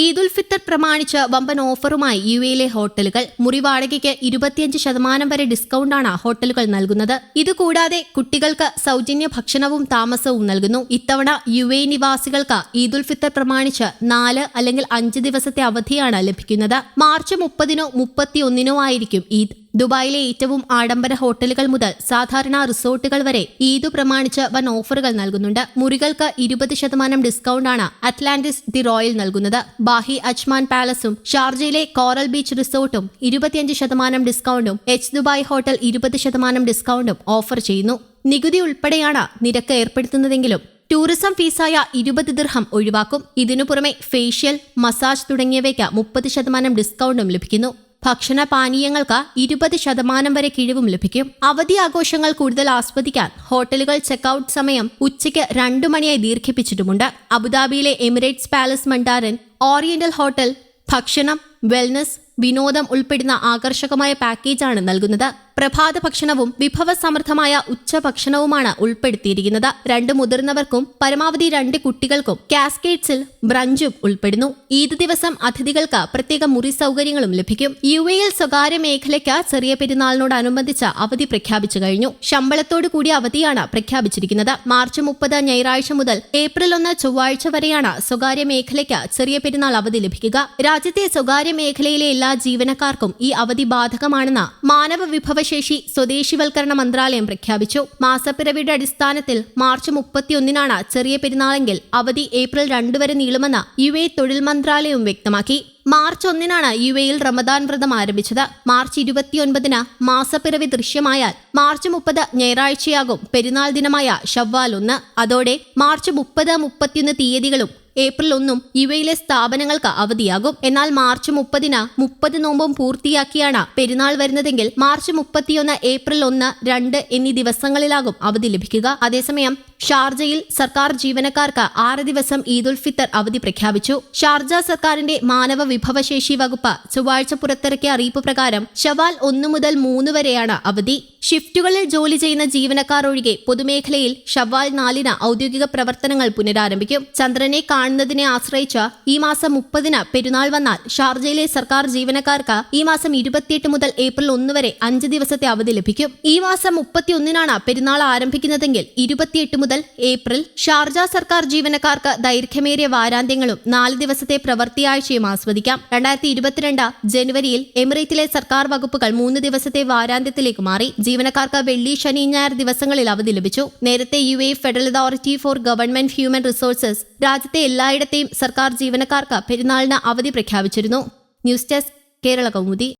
ഈദുൽ ഫിത്തർ പ്രമാണിച്ച് വമ്പൻ ഓഫറുമായി യു എയിലെ ഹോട്ടലുകൾ. മുറി വാടകയ്ക്ക് ഇരുപത്തിയഞ്ച് ശതമാനം വരെ ഡിസ്കൗണ്ടാണ് ഹോട്ടലുകൾ നൽകുന്നത്. ഇതുകൂടാതെ കുട്ടികൾക്ക് സൗജന്യ ഭക്ഷണവും താമസവും നൽകുന്നു. ഇത്തവണ യു എ നിവാസികൾക്ക് ഈദുൽ ഫിത്തർ പ്രമാണിച്ച് നാല് അല്ലെങ്കിൽ അഞ്ച് ദിവസത്തെ അവധിയാണ് ലഭിക്കുന്നത്. മാർച്ച് മുപ്പതിനോ മുപ്പത്തിയൊന്നിനോ ആയിരിക്കും ഈദ് ദുബായിലെ ഏറ്റവും ആഡംബര ഹോട്ടലുകൾ മുതൽ സാധാരണ റിസോർട്ടുകൾ വരെ ഈദ് പ്രമാണിച്ച് വൻ ഓഫറുകൾ നൽകുന്നുണ്ട്. മുറികൾക്ക് ഇരുപത് ശതമാനം ഡിസ്കൗണ്ടാണ് അറ്റ്ലാന്റിസ് ദി റോയൽ നൽകുന്നത്. ബാഹി അജ്മാൻ പാലസും ഷാർജയിലെ കോറൽ ബീച്ച് റിസോർട്ടും ഇരുപത്തിയഞ്ച് ശതമാനം ഡിസ്കൗണ്ടും എച്ച് ദുബായ് ഹോട്ടൽ ഇരുപത് ശതമാനം ഡിസ്കൗണ്ടും ഓഫർ ചെയ്യുന്നു. നികുതി ഉൾപ്പെടെയാണ് നിരക്ക് ഏർപ്പെടുത്തുന്നതെങ്കിലും ടൂറിസം ഫീസായ ഇരുപത് ദിർഹം ഒഴിവാക്കും. ഇതിനു പുറമെ ഫേഷ്യൽ മസാജ് തുടങ്ങിയവയ്ക്ക് മുപ്പത് ശതമാനം ഡിസ്കൗണ്ടും ലഭിക്കുന്നു. ഭക്ഷണ പാനീയങ്ങൾക്ക് ഇരുപത് ശതമാനം വരെ കിഴിവും ലഭിക്കും. അവധി ആഘോഷങ്ങൾ കൂടുതൽ ആസ്വദിക്കാൻ ഹോട്ടലുകൾ ചെക്കൌട്ട് സമയം ഉച്ചയ്ക്ക് രണ്ടു മണിയായി ദീർഘിപ്പിച്ചിട്ടുമുണ്ട്. അബുദാബിയിലെ Emirates Palace Mandarin Oriental hotel ഭക്ഷണം വെൽനസ് വിനോദം ഉൾപ്പെടുന്ന ആകർഷകമായ പാക്കേജാണ് നൽകുന്നത്. പ്രഭാത ഭക്ഷണവും വിഭവസമൃദ്ധമായ ഉച്ചഭക്ഷണവുമാണ് ഉൾപ്പെടുത്തിയിരിക്കുന്നത്. രണ്ട് മുതിർന്നവർക്കും പരമാവധി രണ്ട് കുട്ടികൾക്കും കാസ്കേറ്റ്സിൽ ബ്രഞ്ചും ഉൾപ്പെടുന്നു. ഈദ് ദിവസം അതിഥികൾക്ക് പ്രത്യേക മുറി സൗകര്യങ്ങളും ലഭിക്കും. യു എയിൽ സ്വകാര്യ മേഖലയ്ക്ക് ചെറിയ പെരുന്നാളിനോടനുബന്ധിച്ച് അവധി പ്രഖ്യാപിച്ചു കഴിഞ്ഞു. ശമ്പളത്തോടു കൂടിയ അവധിയാണ് പ്രഖ്യാപിച്ചിരിക്കുന്നത്. മാർച്ച് മുപ്പത് ഞായറാഴ്ച മുതൽ ഏപ്രിൽ ഒന്ന് ചൊവ്വാഴ്ച വരെയാണ് സ്വകാര്യ മേഖലയ്ക്ക് ചെറിയ പെരുന്നാൾ അവധി ലഭിക്കുക. രാജ്യത്തെ സ്വകാര്യ മേഖലയിലെ എല്ലാ ജീവനക്കാർക്കും ഈ അവധി ബാധകമാണെന്ന് മാനവ വിഭവശേഷി സ്വദേശിവൽക്കരണ മന്ത്രാലയം പ്രഖ്യാപിച്ചു. മാസപ്പിറവിയുടെ അടിസ്ഥാനത്തിൽ മാർച്ച് മുപ്പത്തിയൊന്നിനാണ് ചെറിയ പെരുന്നാളെങ്കിൽ അവധി ഏപ്രിൽ രണ്ട് വരെ നീളുമെന്ന് യു എ തൊഴിൽ മന്ത്രാലയവും വ്യക്തമാക്കി. മാർച്ച് ഒന്നിനാണ് യു എയിൽ റമദാൻ വ്രതം ആരംഭിച്ചത്. മാർച്ച് ഇരുപത്തിയൊൻപതിന് മാസപ്പിറവി ദൃശ്യമായാൽ മാർച്ച് മുപ്പത് ഞായറാഴ്ചയാകും പെരുന്നാൾ ദിനമായ ഷവ്വാൽ ഒന്ന്. അതോടെ മാർച്ച് മുപ്പത് മുപ്പത്തിയൊന്ന് തീയതികളും ഏപ്രിൽ ഒന്നും യു എയിലെ സ്ഥാപനങ്ങൾക്ക് അവധിയാകും. എന്നാൽ മാർച്ച് മുപ്പതിന് മുപ്പത് നോമ്പും പൂർത്തിയാക്കിയാണ് പെരുന്നാൾ വരുന്നതെങ്കിൽ മാർച്ച് മുപ്പത്തിയൊന്ന് ഏപ്രിൽ ഒന്ന് രണ്ട് എന്നീ ദിവസങ്ങളിലാകും അവധി ലഭിക്കുക. അതേസമയം ഷാർജയിൽ സർക്കാർ ജീവനക്കാർക്ക് ആറ് ദിവസം ഈദുൽ ഫിത്തർ അവധി പ്രഖ്യാപിച്ചു. ഷാർജ സർക്കാരിന്റെ മാനവ വിഭവശേഷി വകുപ്പ് ചൊവ്വാഴ്ച പുറത്തിറക്കിയ അറിയിപ്പ് പ്രകാരം ഷവാൽ ഒന്നു മുതൽ മൂന്ന് വരെയാണ് അവധി. ഷിഫ്റ്റുകളിൽ ജോലി ചെയ്യുന്ന ജീവനക്കാർ ഒഴികെ പൊതുമേഖലയിൽ ഷവാൽ നാലിന് ഔദ്യോഗിക പ്രവർത്തനങ്ങൾ പുനരാരംഭിക്കും. ചന്ദ്രനെ കാണുന്നതിനെ ആശ്രയിച്ച് ഈ മാസം മുപ്പതിന് പെരുന്നാൾ വന്നാൽ ഷാർജയിലെ സർക്കാർ ജീവനക്കാർക്ക് ഈ മാസം ഇരുപത്തിയെട്ട് മുതൽ ഏപ്രിൽ ഒന്ന് വരെ അഞ്ച് ദിവസത്തെ അവധി ലഭിക്കും. ഈ മാസം മുപ്പത്തിയൊന്നിനാണ് പെരുന്നാൾ ആരംഭിക്കുന്നതെങ്കിൽ ഇരുപത്തിയെട്ട് മുതൽ ഏപ്രിൽ ഷാർജ സർക്കാർ ജീവനക്കാർക്ക് ദൈർഘ്യമേറിയ വാരാന്ത്യങ്ങളും നാല് ദിവസത്തെ പ്രവൃത്തിയാഴ്ചയും ആസ്വദിക്കാം. രണ്ടായിരത്തി ഇരുപത്തിരണ്ട് ജനുവരിയിൽ എമിറേറ്റിലെ സർക്കാർ വകുപ്പുകൾ മൂന്ന് ദിവസത്തെ വാരാന്ത്യത്തിലേക്ക് മാറി. ജീവനക്കാർക്ക് വെള്ളി ശനി ഞായർ ദിവസങ്ങളിൽ അവധി ലഭിച്ചു. നേരത്തെ U A federal authority for government human resources രാജ്യത്തെ എല്ലായിടത്തെയും സർക്കാർ ജീവനക്കാർക്ക് പെരുന്നാളിന് അവധി പ്രഖ്യാപിച്ചിരുന്നു. News desk Kerala Kaumudi.